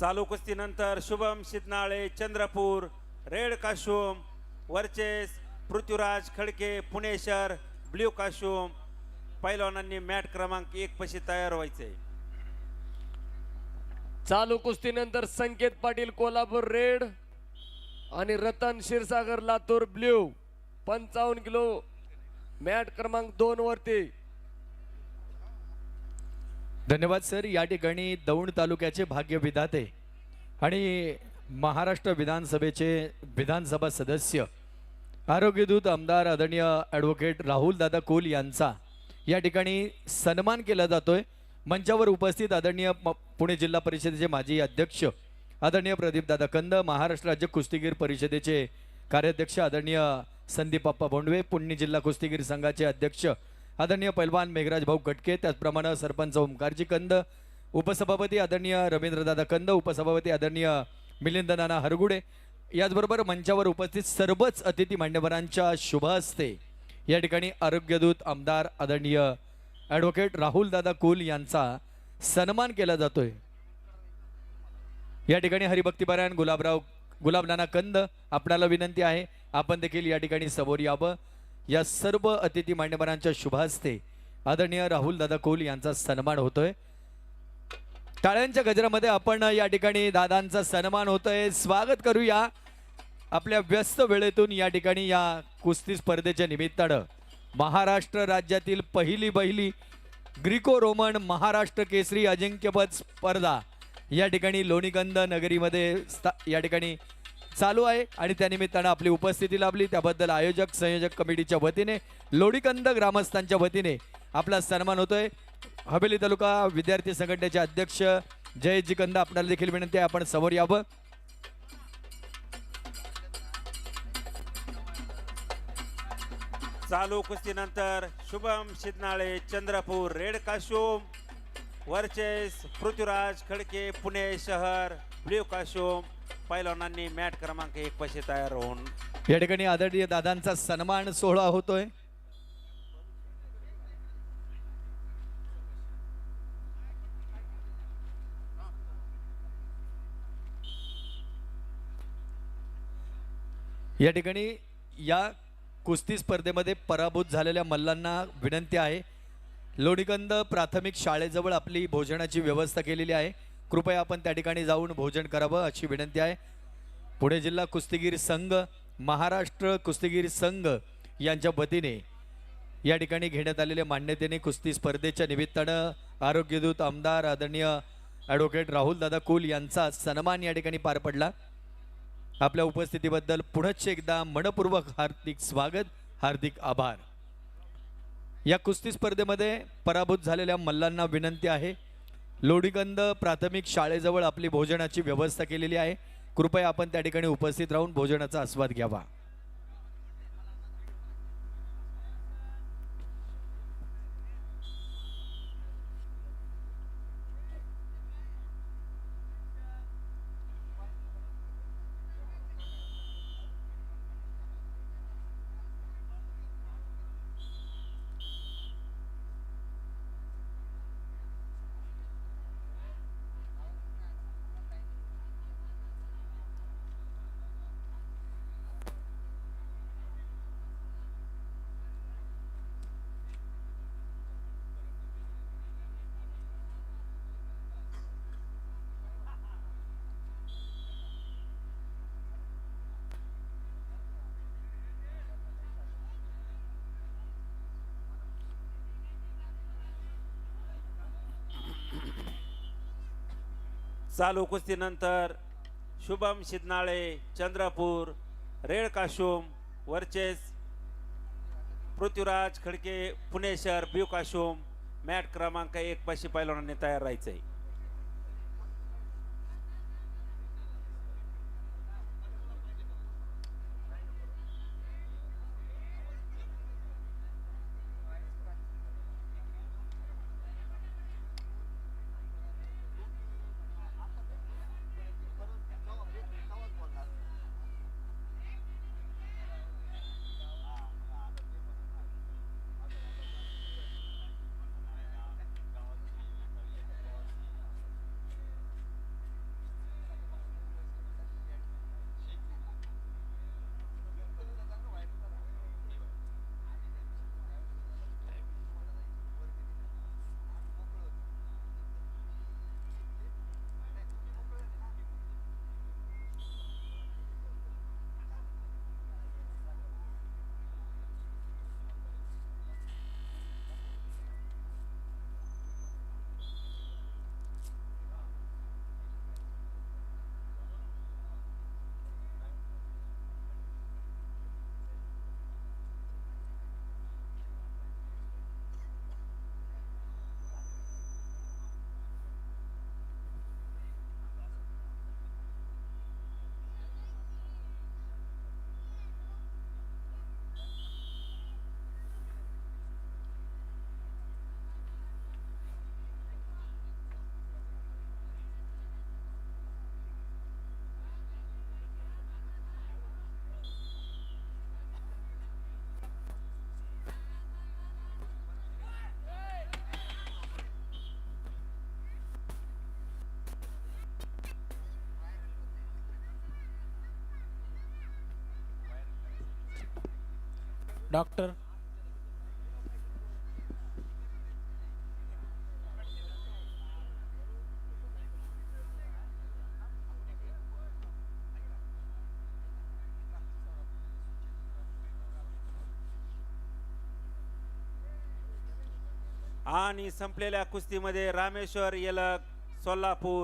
चालू कुस्तीनंतर शुभम शिदनाळे चंद्रपूर रेड काशुम वर्चेस पृथ्वीराज खडके पुणे शहर ब्ल्यू काशुम पैलवानांनी मॅट क्रमांक एक पशी तयार व्हायचे. चालू कुस्तीनंतर संकेत पाटील कोल्हापूर रेड आणि रतन क्षीरसागर लातूर ब्ल्यू. पंचावन्न किलो मॅट क्रमांक दोन वरती. धन्यवाद सर. या ठिकाणी दौंड तालुक्याचे भाग्य विधाते आणि महाराष्ट्र विधानसभेचे विधानसभा सदस्य आरोग्यदूत आमदार आदरणीय ॲडव्होकेट राहुल दादा कोल यांचा या ठिकाणी सन्मान केला जातोय. मंचावर उपस्थित आदरणीय पुणे जिल्हा परिषदेचे माजी अध्यक्ष आदरणीय प्रदीपदादा कंद महाराष्ट्र राज्य कुस्तीगीर परिषदेचे कार्याध्यक्ष आदरणीय संदीप अप्पा भोंडवे पुणे जिल्हा कुस्तीगीर संघाचे अध्यक्ष आदरणीय पैलवान मेघराज भाऊ कटके त्याचप्रमाणे सरपंच ओमकारजी कंद उपसभापती आदरणीय रवींद्रदादा कंद उपसभापती आदरणीय मिलिंद नाना हरगुडे. याचबरोबर मंचावर उपस्थित सर्वच अतिथी मान्यवरांच्या शुभ हस्ते या ठिकाणी आरोग्यदूत आमदार आदरणीय ॲडव्होकेट राहुल दादा कुल यांचा सन्मान केला जातोय. या ठिकाणी हरिभक्तीपरायण गुलाबराव गुलाबनाना कंद आपणाला विनंती आहे आपण देखील या ठिकाणी समोर यावं. या सर्व अतिथी मान्यवरांच्या शुभास्ते आदरणीय राहुल दादा कोल यांचा सन्मान होतोय. टाळ्यांच्या गजरामध्ये आपण या ठिकाणी दादांचा सन्मान होतोय. स्वागत करूया. आपल्या व्यस्त वेळेतून या ठिकाणी या कुस्ती स्पर्धेच्या निमित्तानं महाराष्ट्र राज्यातील पहिली पहिली ग्रीको रोमन महाराष्ट्र केसरी अजिंक्यपद स्पर्धा या ठिकाणी लोणीगंध नगरीमध्ये स्था- या ठिकाणी चालू आहे आणि त्यानिमित्तानं आपली उपस्थिती लाभली. त्याबद्दल आयोजक संयोजक कमिटीच्या वतीने लोडीकंद ग्रामस्थांच्या वतीने आपला सन्मान होतोय. हवेली तालुका विद्यार्थी संघटनेचे अध्यक्ष जयजी कंद आपल्याला देखील विनंती आहे आपण समोर यावं. चालू कुस्तीनंतर शुभम शिदनाळे चंद्रपूर रेड काशूम वर्चेस पृथ्वीराज खडके पुणे शहर ब्ल्यू काशूम पैलवानांनी मॅट क्रमांक एक पैसे तयार होऊन या ठिकाणी आदरणीय दादांचा सन्मान सोहळा होतोय. या ठिकाणी या कुस्ती स्पर्धेमध्ये पराभूत झालेल्या मल्लांना विनंती आहे. लोणीकंद प्राथमिक शाळेजवळ आपली भोजनाची व्यवस्था केलेली आहे. कृपया आपण त्या ठिकाणी जाऊन भोजन करावं अशी विनंती आहे. पुणे जिल्हा कुस्तीगीर संघ महाराष्ट्र कुस्तीगीर संघ यांच्या वतीने या ठिकाणी घेण्यात आलेल्या मान्यतेने कुस्ती स्पर्धेच्या निमित्तानं आरोग्यदूत आमदार आदरणीय ॲडव्होकेट राहुल दादा कुल यांचा सन्मान या ठिकाणी पार पडला. आपल्या उपस्थितीबद्दल पुनश्च एकदा मनपूर्वक हार्दिक स्वागत हार्दिक आभार. या कुस्ती स्पर्धेमध्ये पराभूत झालेल्या मल्लांना विनंती आहे. लोडीगंध प्राथमिक शाळेजवळ आपली भोजनाची व्यवस्था केलेली आहे. कृपया आपण त्या ठिकाणी उपस्थित राहून भोजनाचा आस्वाद घ्यावा. चालू कुस्तीनंतर शुभम शिदनाळे चंद्रपूर रेड काशुम वर्चेस पृथ्वीराज खडके पुणे शहर ब्यू काशुम मॅट क्रमांक एक पाशी पैलवानांनी तयार आहे डॉक्टर. आणि संपलेल्या कुस्तीमध्ये रामेश्वर येलक सोलापूर.